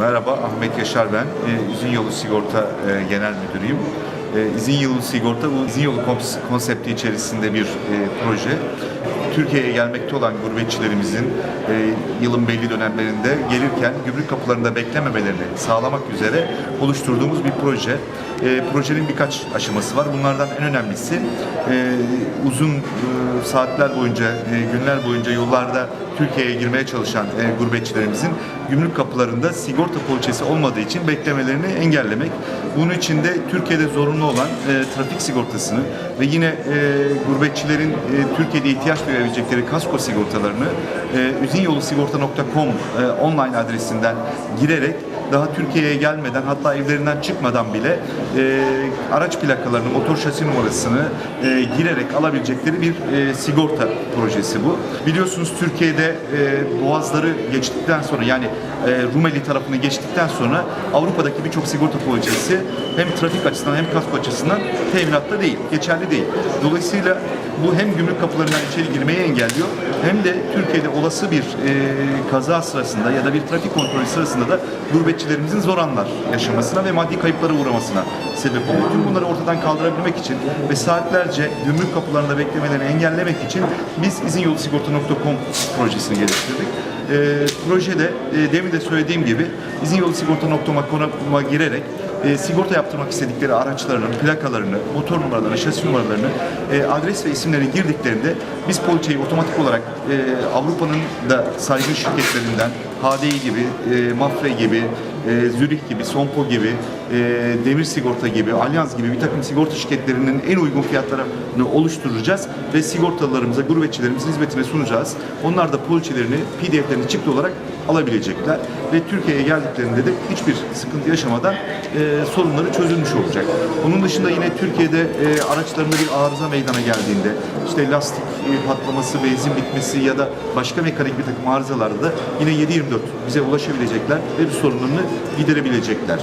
Merhaba, Ahmet Yaşar ben. Ee, İzin Yolu Sigorta e, Genel Müdürüyüm. Ee, İzin Yolu Sigorta, bu İzin Yolu kons- konsepti içerisinde bir e, proje. Türkiye'ye gelmekte olan gurbetçilerimizin e, yılın belli dönemlerinde gelirken gümrük kapılarında beklememelerini sağlamak üzere oluşturduğumuz bir proje. Projenin birkaç aşaması var. Bunlardan en önemlisi uzun saatler boyunca, günler boyunca yollarda Türkiye'ye girmeye çalışan e, gurbetçilerimizin gümrük kapılarında sigorta poliçesi olmadığı için beklemelerini engellemek. Bunun için de Türkiye'de zorunlu olan e, trafik sigortasını ve yine e, gurbetçilerin e, Türkiye'de ihtiyaç duyabilecekleri kasko sigortalarını e, üzinyolusigorta.com e, online adresinden girerek daha Türkiye'ye gelmeden hatta evlerinden çıkmadan bile e, araç plakalarını, motor şasi numarasını e, girerek alabilecekleri bir e, sigorta projesi bu. Biliyorsunuz Türkiye'de e, boğazları geçtikten sonra yani e, Rumeli tarafını geçtikten sonra Avrupa'daki birçok sigorta poliçesi hem trafik açısından hem kasko açısından teminatta değil, geçerli değil. Dolayısıyla bu hem gümrük kapılarından içeri girmeyi engelliyor hem de Türkiye'de olası bir e, kaza sırasında ya da bir trafik kontrolü sırasında da gurbetçilerimizin zor anlar yaşamasına ve maddi kayıplara uğramasına sebep oluyor. Tüm bunları ortadan kaldırabilmek için ve saatlerce gümrük kapılarında beklemelerini engellemek için biz izinyolusigorta.com projesini geliştirdik. E, projede e, demin de söylediğim gibi izinyolusigorta.com'a girerek e, sigorta yaptırmak istedikleri araçlarının plakalarını, motor numaralarını, şasi numaralarını, e, adres ve isimlerini girdiklerinde biz poliçeyi otomatik olarak e, Avrupa'nın da saygın şirketlerinden HDI gibi, e, Mafre gibi, e, Zürih gibi, Sompo gibi, e, Demir Sigorta gibi, Allianz gibi bir takım sigorta şirketlerinin en uygun fiyatlarını oluşturacağız ve sigortalarımıza, gurbetçilerimizin hizmetine sunacağız. Onlar da poliçelerini, PDF'lerini çıktı olarak alabilecekler ve Türkiye'ye geldiklerinde de hiçbir sıkıntı yaşamadan e, sorunları çözülmüş olacak. Bunun dışında yine Türkiye'de e, araçlarında bir arıza meydana geldiğinde işte lastik e, patlaması, benzin bitmesi ya da başka mekanik bir takım arızalarda da yine 7-24 bize ulaşabilecekler ve bir sorunlarını giderebilecekler.